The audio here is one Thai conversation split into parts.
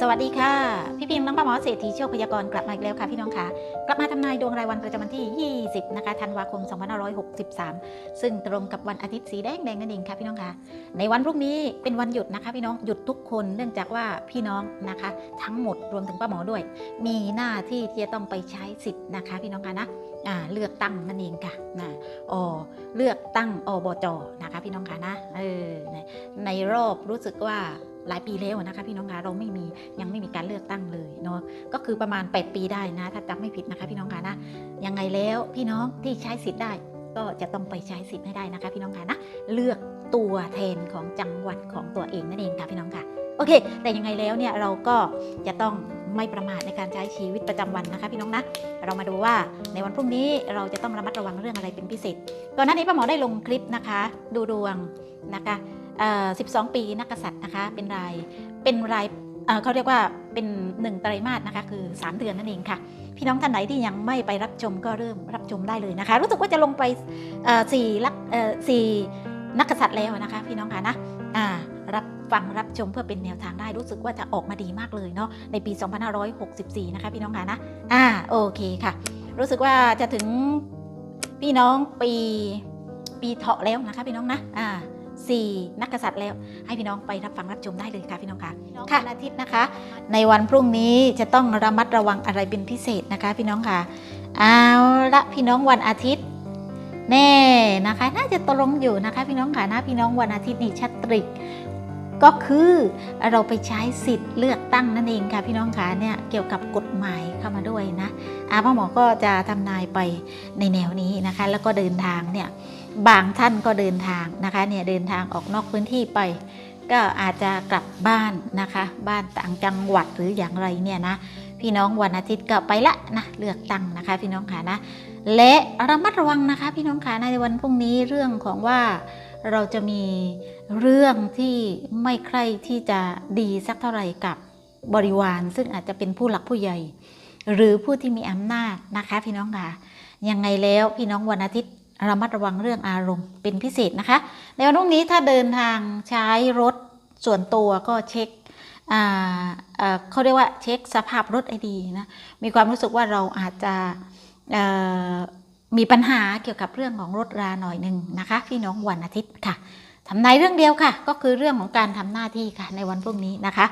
สวัสดีค่ะ พี่พิมพ์น้องป้าหมอเศรษฐีโชคพยากรณ์กลับมาอีกแล้วค่ะพี่น้องคะกลับมาทำนายดวงรายวันประจำวันที่ 20 นะคะธันวาคม 2563 ซึ่งตรงกับวันอาทิตย์สีแดงแดงนั่นเองค่ะพี่น้องคะในวันพรุ่งนี้เป็นวันหยุดนะคะ พี่น้องหยุดทุกคนเนื่องจากว่าพี่น้องนะคะ ทั้งหมดรวมถึงป้าหมอด้วย มีหน้าที่ที่จะต้องไปใช้สิทธิ์นะคะ พี่น้องค่ะนะอ่าเลือกตั้งนั่นเองค่ะนะอ๋อเลือกตั้งอบจนะคะ พี่น้องค่ะนะเออในรอบรู้สึกว่า หลายปีแล้วนะคะพี่น้องคะเราไม่มียังไม่มีการเลือกตั้งเลยเนาะก็คือประมาณ 8 ปีได้นะ ถ้าจำไม่ผิดนะคะพี่น้องคะนะยังไงแล้วพี่น้องที่ใช้สิทธิ์ได้ก็จะต้องไปใช้สิทธิ์ให้ได้นะคะพี่น้องคะนะเลือกตัวแทนของจังหวัดของตัวเองนั่นเองค่ะพี่น้องค่ะโอเค แต่ยังไงแล้วเนี่ยเราก็จะต้องไม่ประมาทในการใช้ชีวิตประจำวันนะคะพี่น้องนะ เรามาดูว่าในวันพรุ่งนี้เราจะต้องระมัดระวังเรื่องอะไรเป็นพิเศษ ก่อนหน้านี้ป้าหมอได้ลงคลิปนะคะ ดูดวงนะคะ 12 ปีนักกษัตริย์นะคะเป็นรายเป็นรายเเขาเรียกว่าเป็นหนึ่งไตรมาสนะคะคือ 3 เดือนนั่นเองค่ะ พี่น้องท่านไหนที่ยังไม่ไปรับชมก็เริ่มรับชมได้เลยนะคะ รู้สึกว่าจะลงไปสี่ลักสี่นักกษัตริย์แล้วนะคะ พี่น้องค่ะนะรับฟังรับชมเพื่อเป็นแนวทางได้รู้สึกว่าจะออกมาดีมากเลยเนาะในปี 2564 นะคะพี่น้องค่ะนะอ่าโอเคค่ะ รู้สึกว่าจะถึงพี่น้องปีปีเถาะแล้วนะคะพี่น้องนะอ่า สี่นักกษัตริย์แล้ว ให้พี่น้องไปรับฟังรับชมได้เลยค่ะพี่น้องค่ะค่ะวันอาทิตย์นะคะ ในวันพรุ่งนี้จะต้องระมัดระวังอะไรเป็นพิเศษนะคะ พี่น้องค่ะเอาละพี่น้องวันอาทิตย์แน่นะคะ น่าจะตรงอยู่นะคะ พี่น้องค่ะนะพี่น้องวันอาทิตย์นี่ชัดตริกก็คือเราไปใช้สิทธิ์เลือกตั้งนั่นเองค่ะพี่น้องค่ะเนี่ยเกี่ยวกับกฎหมายเข้ามาด้วยนะอาพ่อหมอก็จะทำนายไปในแนวนี้นะคะ แล้วก็เดินทางเนี่ย บางท่านก็เดินทางนะคะเนี่ยเดินทางออกนอกพื้นที่ไป ก็อาจจะกลับบ้านนะคะ บ้านต่างจังหวัดหรืออย่างไรเนี่ยนะพี่น้องวันอาทิตย์ก็ไปละนะเลือกตั้งนะคะ พี่น้องค่ะนะและระมัดระวังนะคะ พี่น้องค่ะในวันพรุ่งนี้เรื่องของว่าเราจะมีเรื่องที่ไม่ใคร่ที่จะดีสักเท่าไหร่กับบริวาร ซึ่งอาจจะเป็นผู้หลักผู้ใหญ่ หรือผู้ที่มีอำนาจนะคะ พี่น้องค่ะยังไงแล้วพี่น้องวันอาทิตย์ ระมัดระวังเรื่องอารมณ์เป็นพิเศษนะคะ ในวันพรุ่งนี้ถ้าเดินทางใช้รถส่วนตัวก็เช็คเขาเรียกว่าเช็คสภาพรถให้ดีนะมีความรู้สึกว่าเราอาจจะมีปัญหาเกี่ยวกับเรื่องของรถราหน่อยหนึ่งนะคะพี่น้องวันอาทิตย์ค่ะทำนายเรื่องเดียวค่ะ ก็คือเรื่องของการทำหน้าที่ค่ะในวันพรุ่งนี้นะคะ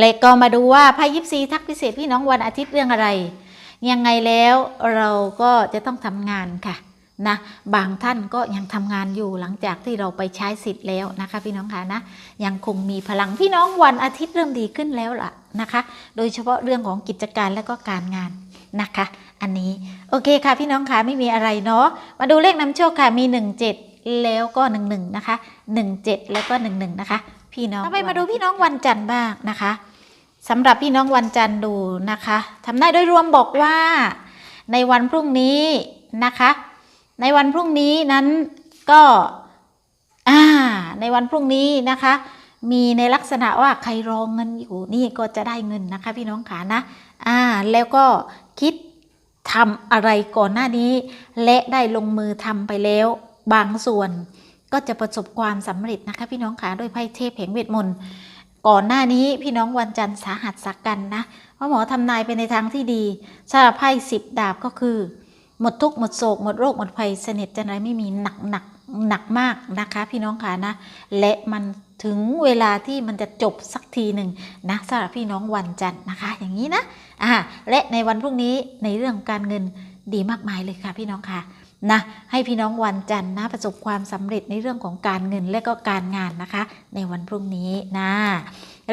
เลยก็มาดูว่าไพ่ยิปซีทักพิเศษพี่น้องวันอาทิตย์เรื่องอะไร ยังไงแล้วเราก็จะต้องทำงานค่ะ นะบางท่านก็ยังทำงานอยู่หลังจากที่เราไปใช้สิทธิ์แล้วนะคะพี่น้องคะนะยังคงมีพลังพี่น้องวันอาทิตย์เริ่มดีขึ้นแล้วล่ะนะคะ โดยเฉพาะเรื่องของกิจการและก็การงานนะคะ อันนี้โอเคค่ะพี่น้องคะไม่มีอะไรเนาะมาดูเลขนำโชคค่ะมี 17 แล้วก็ 11 นะคะ 17 แล้วก็ 11 นะคะ พี่น้องต่อไปมาดูพี่น้องวันจันทร์บ้างนะคะสำหรับพี่น้องวันจันทร์ดูนะคะทำได้โดยรวมบอกว่า ในวันพรุ่งนี้นะคะ ในวันพรุ่งนี้นั้นก็อ่าในวันพรุ่งนี้นะคะ มีในลักษณะว่าใครรองเงินอยู่นี่ก็จะได้เงินนะคะพี่น้องขานะอ่าแล้วก็คิดทำอะไรก่อนหน้านี้ และได้ลงมือทำไปแล้วบางส่วนก็จะประสบความสำเร็จนะคะ พี่น้องขาด้วยไพ่เทพแห่งเวทมนต์ก่อนหน้านี้พี่น้องวันจันทร์สาหัสสักกันนะเพราะหมอทำนายไปในทางที่ดีสำหรับไพ่สิบดาบก็คือ หมดทุกข์หมดโศกหมดโรคหมดภัยสนิทจันไรไม่มีหนักหนักหนักมากนะคะพี่น้องค่ะนะ และมันถึงเวลาที่มันจะจบสักทีหนึ่งนะสำหรับพี่น้องวันจันทร์นะคะ อย่างนี้นะอ่าและในวันพรุ่งนี้ในเรื่องการเงินดีมากมายเลยค่ะพี่น้องค่ะนะให้พี่น้องวันจันทร์นะประสบความสำเร็จในเรื่องของการเงินและก็การงานนะคะ ในวันพรุ่งนี้นะ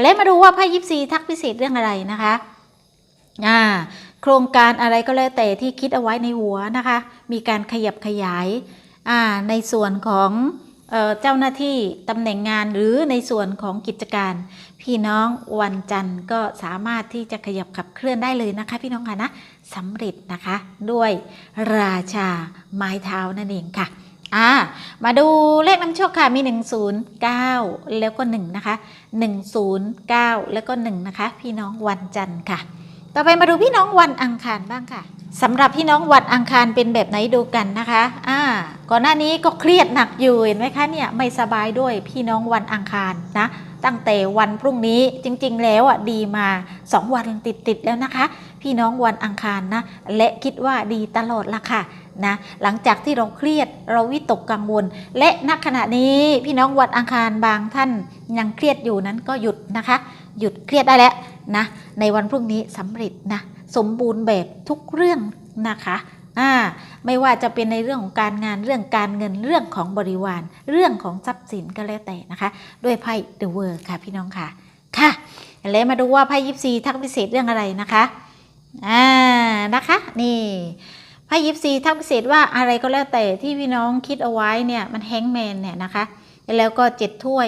และมาดูว่าไพ่ยิปซีทักพิเศษเรื่องอะไรนะคะ อ่าโครงการอะไรก็แล้วแต่ที่คิดเอาไว้ในหัวนะคะ มีการขยับขยายอ่าในส่วนของเออเจ้าหน้าที่ตำแหน่งงานหรือในส่วนของกิจการ พี่น้องวันจันทร์ก็สามารถที่จะขยับขับเคลื่อนได้เลยนะคะ พี่น้องค่ะนะสำเร็จนะคะ ด้วยราชาไม้เท้านั่นเองค่ะอ่ามาดูเลขนำโชคค่ะมี 109 แล้วก็ 1 นะคะ 109 แล้วก็ 1 นะคะ พี่น้องวันจันทร์ค่ะ ต่อไปมาดูพี่น้องวันอังคารบ้างค่ะสำหรับพี่น้องวันอังคารเป็นแบบไหนดูกันนะคะอ่าก่อนหน้านี้ก็เครียดหนักอยู่เห็นไหมคะเนี่ยไม่สบายด้วยพี่น้องวันอังคารนะตั้งแต่วันพรุ่งนี้จริงๆ แล้วอะดีมา 2 วันติดๆแล้วนะคะ พี่น้องวันอังคารนะและคิดว่าดีตลอดละค่ะนะหลังจากที่เราเครียดเราวิตกกังวล และณขณะนี้พี่น้องวันอังคารบางท่านยังเครียดอยู่นั้นก็หยุดนะคะ หยุดเครียดได้แล้ว นะในวันพรุ่งนี้สำเร็จนะสมบูรณ์แบบทุกเรื่องนะคะอ่าไม่ว่าจะเป็นในเรื่องของการงานเรื่องการเงินเรื่องของบริวาร เรื่องของทรัพย์สินก็แล้วแต่นะคะ ด้วยไพ่ The World ค่ะพี่น้องค่ะค่ะแล้วมาดูว่าไพ่ยิปซีทักพิเศษเรื่องอะไรนะคะอ่านะคะนี่ไพ่ยิปซีทักพิเศษว่าอะไรก็แล้วแต่ที่พี่น้องคิดเอาไว้เนี่ยมันแฮงแมนเนี่ยนะคะ แล้วก็เจ็ดถ้วย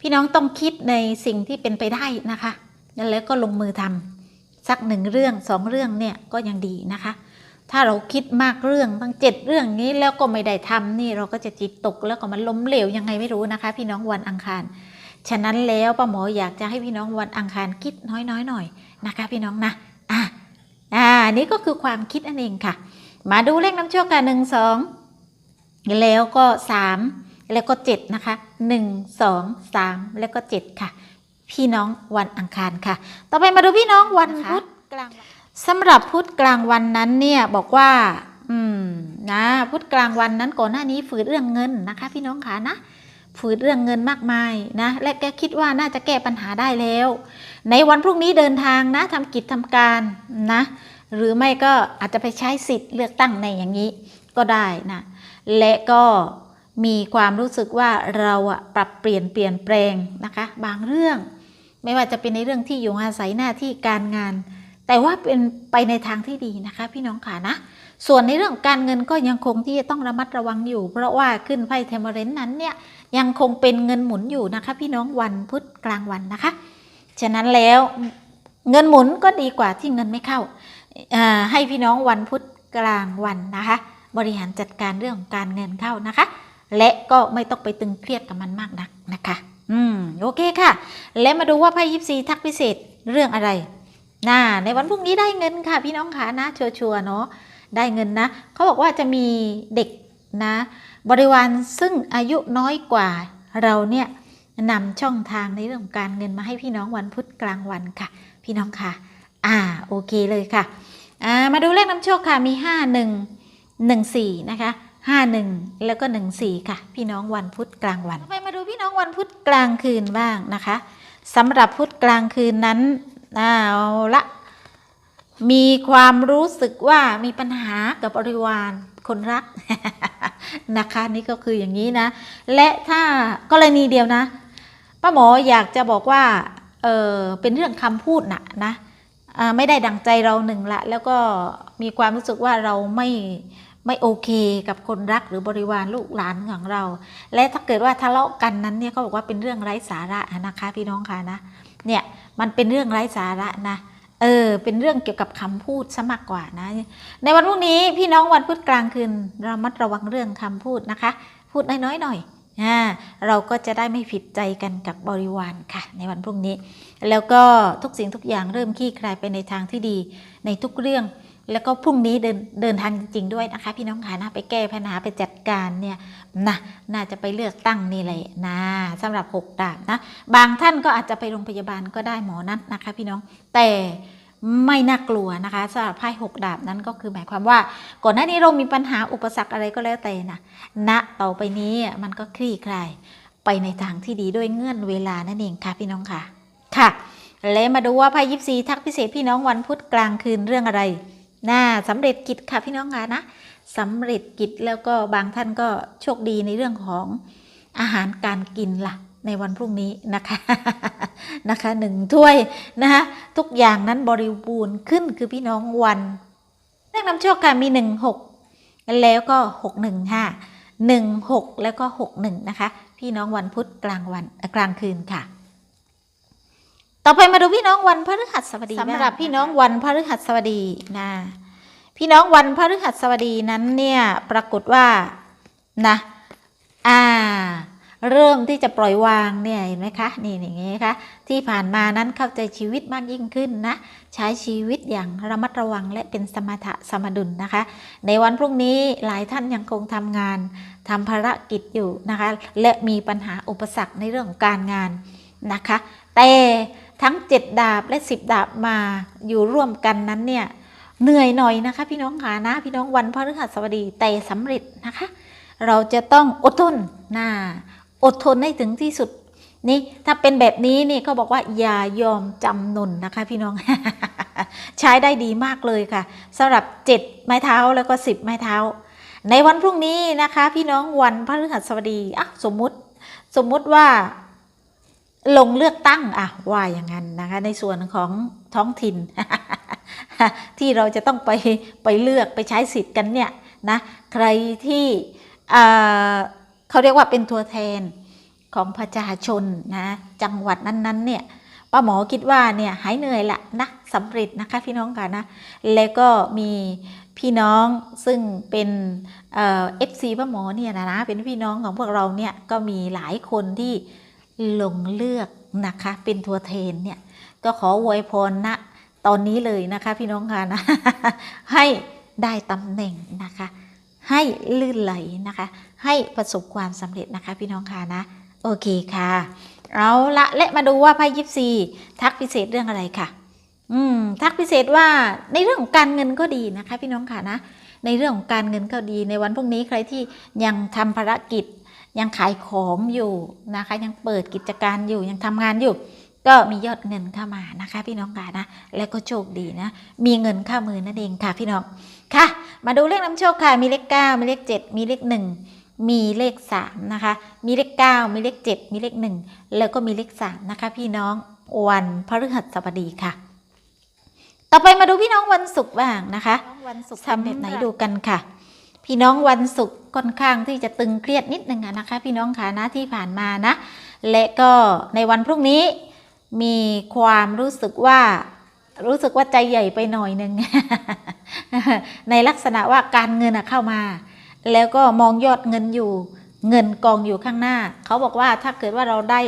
พี่น้องต้องคิดในสิ่งที่เป็นไปได้นะคะ นั่นแล้วก็ลงมือทำสักหนึ่งเรื่องสองเรื่องเนี่ยก็ยังดีนะคะ ถ้าเราคิดมากเรื่องตั้งเจ็ดเรื่องนี้แล้วก็ไม่ได้ทำนี่เราก็จะจิตตกแล้วก็มันล้มเหลวยังไงไม่รู้นะคะ พี่น้องวันอังคาร ฉะนั้นแล้วป้าหมออยากจะให้พี่น้องวันอังคารคิดน้อยๆหน่อยนะคะ พี่น้องนะอะอ่านี่ก็คือความคิดนั่นเองค่ะ มาดูเลขน้ำโชคกันหนึ่งสองแล้วก็สามแล้วก็เจ็ดนะคะหนึ่งสองสามแล้วก็เจ็ดค่ะ พี่น้องวันอังคารค่ะ ต่อไปมาดูพี่น้องวันพุธกลางวันสำหรับพุธกลางวันนั้นเนี่ยบอกว่า อืมนะพุธกลางวันนั้นก่อนหน้านี้ฝืนเรื่องเงินนะคะ พี่น้องค่ะนะฝืนเรื่องเงินมากมายนะและแกคิดว่าน่าจะแก้ปัญหาได้แล้ว ในวันพรุ่งนี้เดินทางนะทำกิจทำการนะ หรือไม่ก็อาจจะไปใช้สิทธิ์เลือกตั้งในอย่างนี้ก็ได้นะและก็ มีความรู้สึกว่าเราอะปรับเปลี่ยนเปลี่ยนแปลงนะคะ บางเรื่อง ไม่ว่าจะเป็นในเรื่องที่อยู่อาศัยหน้าที่การงาน แต่ว่าเป็นไปในทางที่ดีนะคะ พี่น้องค่ะนะ ส่วนในเรื่องการเงินก็ยังคงที่จะต้องระมัดระวังอยู่ เพราะว่าขึ้นไพ่เทมเรนต์นั้นเนี่ยยังคงเป็นเงินหมุนอยู่นะคะ พี่น้องวันพุธกลางวันนะคะ ฉะนั้นแล้วเงินหมุนก็ดีกว่าที่เงินไม่เข้าาให้พี่น้องวันพุธกลางวันนะคะ บริหารจัดการเรื่องการเงินเข้านะคะ และก็ไม่ต้องไปตึงเครียดกับมันมากนักนะคะ อืมโอเคค่ะ และมาดูว่าไพ่ยิปซีทักพิเศษเรื่องอะไรน่าในวันพรุ่งนี้ได้เงินค่ะ พี่น้องคะนะชัวร์ๆเนาะได้เงินนะเขาบอกว่าจะมีเด็กนะ บริวารซึ่งอายุน้อยกว่าเราเนี่ยนำช่องทางในเรื่องของการเงินมาให้พี่น้องวันพุธกลางวันค่ะ พี่น้องค่ะ อ่าโอเคเลยค่ะอ่ามาดูเลขนำโชคค่ะมี 5 1 1 4 นะคะ 5 1 แล้วก็ 1 4 ค่ะ พี่น้องวันพุธกลางวันไปมาดูพี่น้องวันพุธกลางคืนบ้างนะคะสำหรับพุธกลางคืนนั้นเอาละมีความรู้สึกว่ามีปัญหากับบริวารคนรักนะคะนี่ก็คืออย่างนี้นะ และถ้ากรณีเดียวนะป้าหมออยากจะบอกว่าเออเป็นเรื่องคำพูดนะนะไม่ได้ดังใจเราหนึ่งละ แล้วก็มีความรู้สึกว่าเราไม่ ไม่โอเคกับคนรักหรือบริวารลูกหลานของเรา และถ้าเกิดว่าทะเลาะกันนั้นเนี่ยเขาบอกว่าเป็นเรื่องไร้สาระนะคะพี่น้องค่ะนะเนี่ยมันเป็นเรื่องไร้สาระนะเออเป็นเรื่องเกี่ยวกับคำพูดซะมากกว่านะ ในวันพรุ่งนี้พี่น้องวันพุธกลางคืนเรามัดระวังเรื่องคำพูดนะคะ พูดน้อยๆหน่อยอ่าเราก็จะได้ไม่ผิดใจกันกับบริวารค่ะ ในวันพรุ่งนี้ แล้วก็ทุกสิ่งทุกอย่างเริ่มคลี่คลายไปในทางที่ดีในทุกเรื่อง แล้วก็พรุ่งนี้เดินเดินทางจริงๆด้วยนะคะ พี่น้องค่ะนะไปแก้ปัญหาไปจัดการเนี่ยนะน่าจะไปเลือกตั้งนี่แหละนะสำหรับหกดาบนะบางท่านก็อาจจะไปโรงพยาบาลก็ได้หมอนัดนะคะ พี่น้องแต่ไม่น่ากลัวนะคะสำหรับไพ่หกดาบนั้นก็คือหมายความว่า ก่อนหน้านี้เรามีปัญหาอุปสรรคอะไรก็แล้วแต่นะณต่อไปนี้มันก็คลี่คลายไปในทางที่ดีด้วยเงื่อนเวลานั่นเองค่ะพี่น้องค่ะค่ะและมาดูว่าไพ่ยิปซีทักพิเศษพี่น้องวันพุธกลางคืนเรื่องอะไร น่าสำเร็จกิจค่ะพี่น้องค่ะนะสำเร็จกิจแล้วก็บางท่านก็โชคดีในเรื่องของอาหารการกินล่ะ ในวันพรุ่งนี้นะคะนะคะหนึ่งถ้วยนะคะทุกอย่างนั้นบริบูรณ์ขึ้นคือพี่น้องวันเลขนำโชคค่ะมีหนึ่งหกแล้วก็หกหนึ่งห้าหนึ่งหกแล้วก็หกหนึ่งนะคะ พี่น้องวันพุธกลางวันกลางคืนค่ะ ต่อไปมาดูพี่น้องวันพฤหัสบดีสำหรับพี่น้องวันพฤหัสบดีนะพี่น้องวันพฤหัสบดีนั้นเนี่ยปรากฏว่านะอ่า เริ่มที่จะปล่อยวางเนี่ยเห็นไหมคะนี่อย่างงี้คะที่ผ่านมานั้นเข้าใจชีวิตมากยิ่งขึ้นนะใช้ชีวิตอย่างระมัดระวังและเป็นสมถะสมดุลนะคะ ในวันพรุ่งนี้หลายท่านยังคงทำงานทำภารกิจอยู่นะคะ และมีปัญหาอุปสรรคในเรื่องของการงานนะคะ แต่ ทั้ง 7 ดาบและ 10 ดาบมาอยู่ร่วมกันนั้นเนี่ยเหนื่อยหน่อยนะคะ พี่น้องขานะ พี่น้องวันพฤหัสบดีแต่สำเร็จนะคะ เราจะต้องอดทนนะอดทนให้ถึงที่สุดนี่ถ้าเป็นแบบนี้นี่เขาบอกว่าอย่ายอมจำนนนะคะ พี่น้อง ใช้ได้ดีมากเลยค่ะสำหรับ7ไม้เท้าแล้วก็10ไม้เท้า ในวันพรุ่งนี้นะคะ พี่น้องวันพฤหัสบดีอะสมมุติสมมุติว่า ลงเลือกตั้งอะว่าอย่างนั้นนะคะในส่วนของท้องถิ่น ที่เราจะต้องไปไปเลือกไปใช้สิทธิ์กันเนี่ยนะใครที่เขาเรียกว่าเป็นตัวแทนของประชาชนนะจังหวัดนั้นๆเนี่ยป้าหมอคิดว่าเนี่ยหายเหนื่อยละนะสำเร็จนะคะพี่น้องค่ะนะแล้วก็มีพี่น้องซึ่งเป็นเอฟซีป้าหมอเนี่ยนะนะเป็นพี่น้องของพวกเราเนี่ยก็มีหลายคนที่ ลงเลือกนะคะ เป็นตัวแทนเนี่ย ก็ขออวยพรนะตอนนี้เลยนะคะ พี่น้องค่ะนะให้ได้ตำแหน่งนะคะ ให้ลื่นไหลนะคะ ให้ประสบความสำเร็จนะคะ พี่น้องค่ะนะ โอเคค่ะ เอาละและมาดูว่าไพ่ยิปซีทักพิเศษเรื่องอะไรค่ะ อืม ทักพิเศษว่าในเรื่องของการเงินก็ดีนะคะ พี่น้องค่ะนะในเรื่องของการเงินก็ดีในวันพรุ่งนี้ใครที่ยังทำภารกิจ ยังขายของอยู่นะคะ ยังเปิดกิจการอยู่ยังทำงานอยู่ ก็มียอดเงินเข้ามานะคะ พี่น้องค่ะนะและก็โชคดีนะ มีเงินเข้ามือนั่นเองค่ะ พี่น้องค่ะ มาดูเลขนำโชคค่ะ มีเลข9มีเลข7มีเลข1มีเลข3นะคะ มีเลข9มีเลข7มีเลข1แล้วก็มีเลข3นะคะ พี่น้องวันพฤหัสบดีค่ะต่อไปมาดูพี่น้องวันศุกร์บ้างนะคะวันศุกร์ทำแบบไหนดูกันค่ะ พี่น้องวันศุกร์ค่อนข้างที่จะตึงเครียดนิดนึงอะนะคะ พี่น้องค่ะนะที่ผ่านมานะ และก็ในวันพรุ่งนี้มีความรู้สึกว่ารู้สึกว่าใจใหญ่ไปหน่อยหนึ่งในลักษณะว่าการเงินอะเข้ามา แล้วก็มองยอดเงินอยู่ เงินกองอยู่ข้างหน้า เขาบอกว่าถ้าเกิดว่าเราได้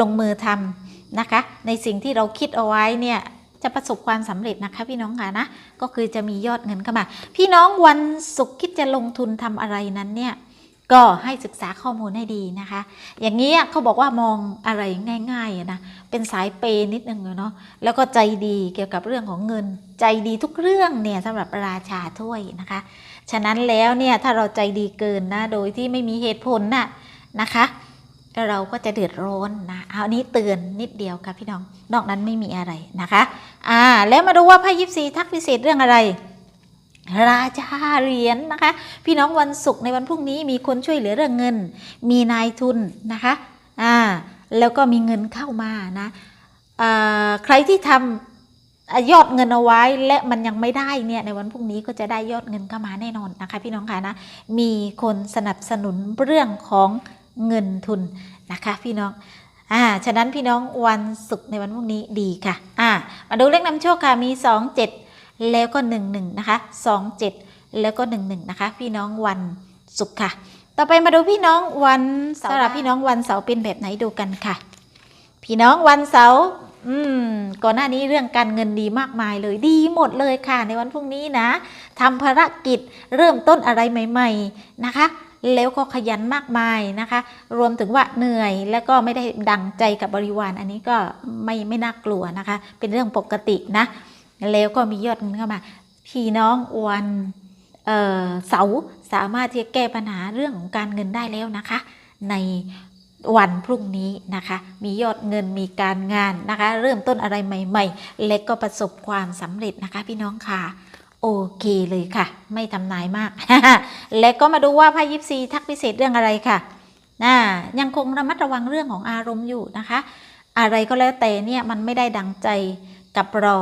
ลงมือทำนะคะ ในสิ่งที่เราคิดเอาไว้เนี่ย จะประสบความสำเร็จนะคะพี่น้องค่ะนะก็คือจะมียอดเงินเข้ามา พี่น้องวันศุกร์คิดจะลงทุนทำอะไรนั้นเนี่ยก็ให้ศึกษาข้อมูลให้ดีนะคะ อย่างนี้เขาบอกว่ามองอะไรง่ายๆนะ เป็นสายเปย์นิดนึงเนาะ แล้วก็ใจดีเกี่ยวกับเรื่องของเงิน ใจดีทุกเรื่องเนี่ยสำหรับราชาถ้วยนะคะ ฉะนั้นแล้วเนี่ยถ้าเราใจดีเกินนะ โดยที่ไม่มีเหตุผลน่ะนะคะ เราก็จะเดือดร้อนนะเอานี้เตือนนิดเดียวค่ะพี่น้อง นอกนั้นไม่มีอะไรนะคะ อ่า แล้วมาดูว่าไพ่ยิปซีทักพิเศษเรื่องอะไร ราชาเหรียญนะคะ พี่น้องวันศุกร์ในวันพรุ่งนี้มีคนช่วยเหลือเรื่องเงิน มีนายทุนนะคะ อ่า แล้วก็มีเงินเข้ามานะอ่าใครที่ทำอะยอดเงินเอาไว้และมันยังไม่ได้เนี่ยในวันพรุ่งนี้ก็จะได้ยอดเงินเข้ามาแน่นอนนะคะ พี่น้องค่ะนะ มีคนสนับสนุนเรื่องของ เงินทุนนะคะพี่น้องอ่าฉะนั้นพี่น้องวันศุกร์ในวันพรุ่งนี้ดีค่ะอ่ามาดูเลขนำโชคค่ะมี 2 7 แล้วก็ 1 1 นะคะ 2 7 แล้วก็ 1 1 นะคะ พี่น้องวันศุกร์ค่ะ ต่อไปมาดูพี่น้องวันเสาร์สำหรับพี่น้องวันเสาร์เป็นแบบไหนดูกันค่ะ พี่น้องวันเสาร์อืมก่อนหน้านี้เรื่องการเงินดีมากมายเลยดีหมดเลยค่ะ ในวันพรุ่งนี้นะทำภารกิจเริ่มต้นอะไรใหม่ ๆ นะคะ แล้วก็ขยันมากมายนะคะ รวมถึงว่าเหนื่อยแล้วก็ไม่ได้ดังใจกับบริวาร อันนี้ก็ไม่ไม่น่ากลัวนะคะ เป็นเรื่องปกตินะ แล้วก็มียอดเงินเข้ามา พี่น้องวันเสาสามารถที่จะแก้ปัญหาเรื่องของการเงินได้แล้วนะคะ ในวันพรุ่งนี้นะคะ มียอดเงินมีการงานนะคะ เริ่มต้นอะไรใหม่ ๆ และก็ประสบความสำเร็จนะคะพี่น้องค่ะ โอเคเลยค่ะ ไม่ทำนายมาก และก็มาดูว่าไพ่ยิปซีทักพิเศษเรื่องอะไรค่ะนะยังคงระมัดระวังเรื่องของอารมณ์อยู่นะคะ อะไรก็แล้วแต่เนี่ยมันไม่ได้ดังใจกับเรา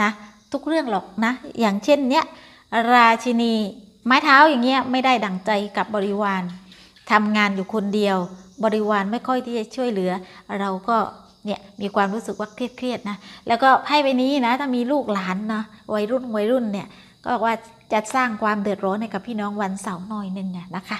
นะ ทุกเรื่องหรอกนะ อย่างเช่นเนี้ยราชินีไม้เท้าอย่างเงี้ยไม่ได้ดังใจกับบริวารทำงานอยู่คนเดียว บริวารไม่ค่อยที่จะช่วยเหลือ เราก็ เนี่ยมีความรู้สึกว่าเครียดๆนะแล้วก็ให้ไปนี้นะถ้ามีลูกหลานนะวัยรุ่นวัยรุ่นเนี่ยก็บอกว่าจะสร้างความเดือดร้อนให้กับพี่น้องวันเสาร์หน่อยหนึ่งนะคะ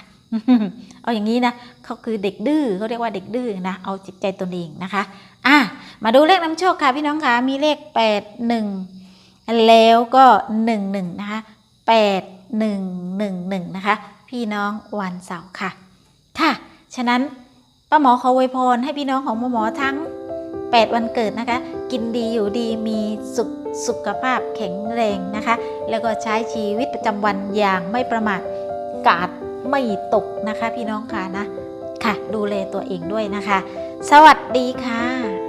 เอาอย่างนี้นะเขาคือเด็กดื้อเขาเรียกว่าเด็กดื้อนะเอาจิตใจตนเองนะคะอะมาดูเลขนำโชคค่ะพี่น้องคะมีเลข 8 1 แล้วก็1 1นะคะ8 1 1 1นะคะพี่น้องวันเสาร์ค่ะ ค่ะ ฉะนั้นป้าหมอขออวยพรให้พี่น้องของป้าหมอทั้ง 8 วันเกิดนะคะ กินดีอยู่ดีมีสุขสุขภาพแข็งแรงนะคะ แล้วก็ใช้ชีวิตประจำวันอย่างไม่ประมาทกาดไม่ตกนะคะ พี่น้องค่ะนะค่ะ ดูแลตัวเองด้วยนะคะ สวัสดีค่ะ